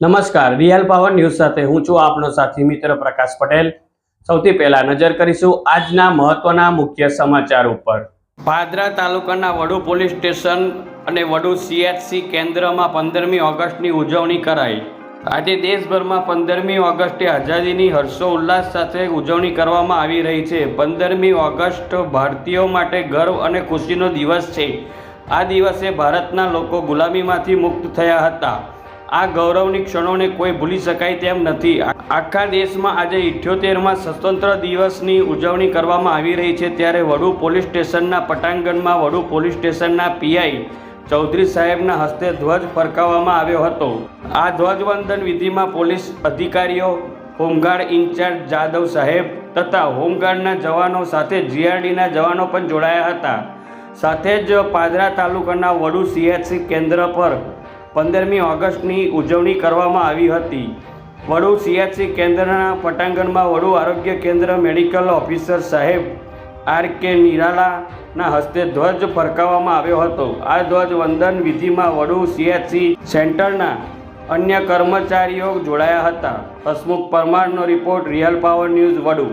નમસ્કાર, real power news સાથે હું છું આપનો સાથી મિત્ર પ્રકાશ પટેલ. સૌથી પહેલા નજર કરીશું આજના મહત્વના મુખ્ય સમાચાર ઉપર. પાદરા તાલુકાના વડુ પોલીસ સ્ટેશન અને વડુ સીએચસી કેન્દ્રમાં પંદરમી ઓગસ્ટની ઉજવણી કરાઈ. આજે દેશભરમાં પંદરમી ઓગસ્ટે આઝાદીની હર્ષો ઉલ્લાસ સાથે ઉજવણી કરવામાં આવી રહી છે. પંદરમી ઓગસ્ટ ભારતીયો માટે ગર્વ અને ખુશીનો દિવસ છે. આ દિવસે ભારતના લોકો ગુલામીમાંથી મુક્ત થયા હતા. આ ગૌરવની ક્ષણોને કોઈ ભૂલી શકાય તેમ નથી. આખા દેશમાં આજે ઇઠ્યોતેરમાં સ્વતંત્ર દિવસની ઉજવણી કરવામાં આવી રહી છે ત્યારે વડુ પોલીસ સ્ટેશનના પટાંગણમાં વડુ પોલીસ સ્ટેશનના પીઆઈ ચૌધરી સાહેબના હસ્તે ધ્વજ ફરકાવવામાં આવ્યો હતો. આ ધ્વજવંદન વિધિમાં પોલીસ અધિકારીઓ, હોમગાર્ડ ઇન્ચાર્જ જાદવ સાહેબ તથા હોમગાર્ડના જવાનો સાથે જીઆરડીના જવાનો પણ જોડાયા હતા. સાથે જ પાદરા તાલુકાના વડુ સીએચસી કેન્દ્ર પર પંદરમી ઓગસ્ટની ઉજવણી કરવામાં આવી હતી. વડુ સીએચસી કેન્દ્રના પટાંગણમાં વડુ આરોગ્ય કેન્દ્ર મેડિકલ ઓફિસર સાહેબ આર કે નિરાલાના હસ્તે ધ્વજ ફરકાવવામાં આવ્યો હતો. આ ધ્વજ વંદન વિધિમાં વડુ સીએચસી સેન્ટરના અન્ય કર્મચારીઓ જોડાયા હતા. Hasmukh પરમારનો report, real power news, Vadu